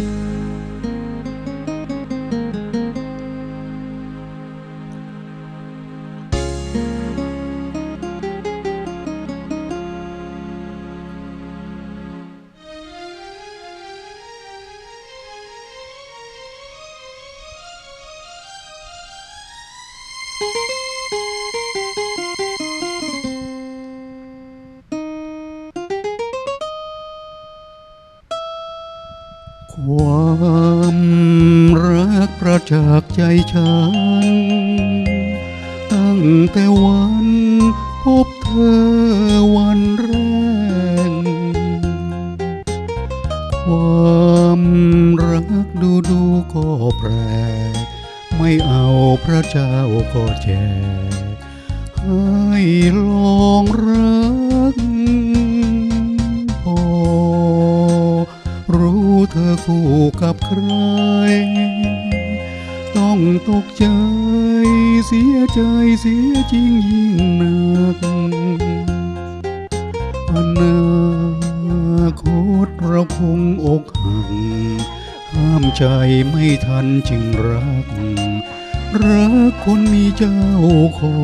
you. ความรักประจากใจฉัน ตั้งแต่วันพบเธอวันแรก ความรักดูดูก็แปลกไม่เอาพระเจ้าก็แจกให้ลองรัก คู่กับใคร ต้องตกใจเสียใจเสียจริงยิ่งหนักอนาคตเราคงอกหักห้ามใจไม่ทันจึงรัก รักคนมีเจ้าขอ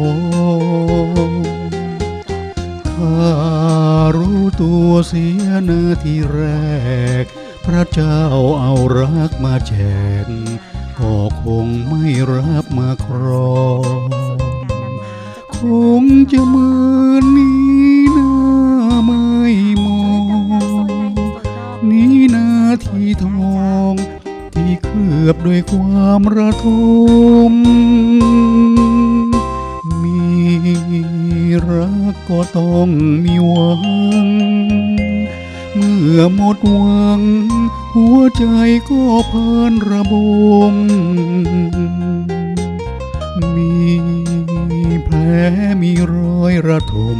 งถ้ารู้ตัวเสียนาทีแรก พระเจ้าเอารักมาแจกก็คงไม่รับมาครองคงจะเหมือนนี้นาไม่มองนี้นาทีทอง ที่เคลือบด้วยความระทมมีรักก็ต้องมีหวัง มื่อหมดหวัง หัวใจก็พานระบม มีแผลมีรอยระทม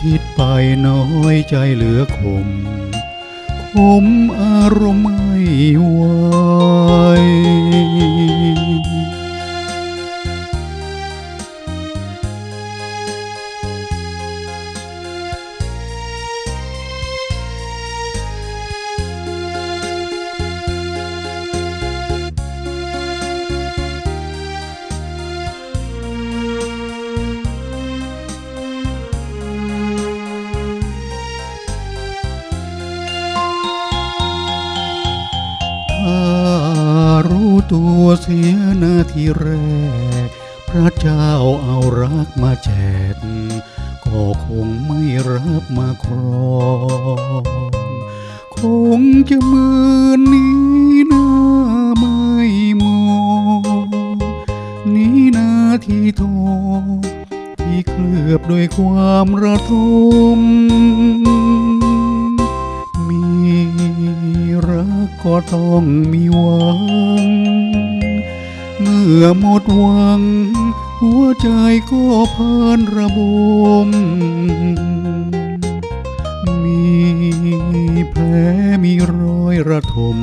คิดไปน้อยใจเหลือคม คมอารมณ์ไม่หวถ้า ตัวเสียนาทีแรก พระเจ้าเอารักมาแจกก็คงไม่รับมาครองคงจะเมือนี้นาไม่มองนี้นาทีทองที่เคลือบด้วยความระทม ก็ต้องมีหวัง เมื่อหมดหวัง หัวใจก็พานระบม มีแผลมีรอยระทม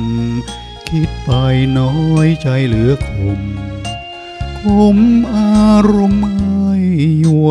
คิดไปน้อยใจเหลือคมคมอารมณ์ไม่ไหว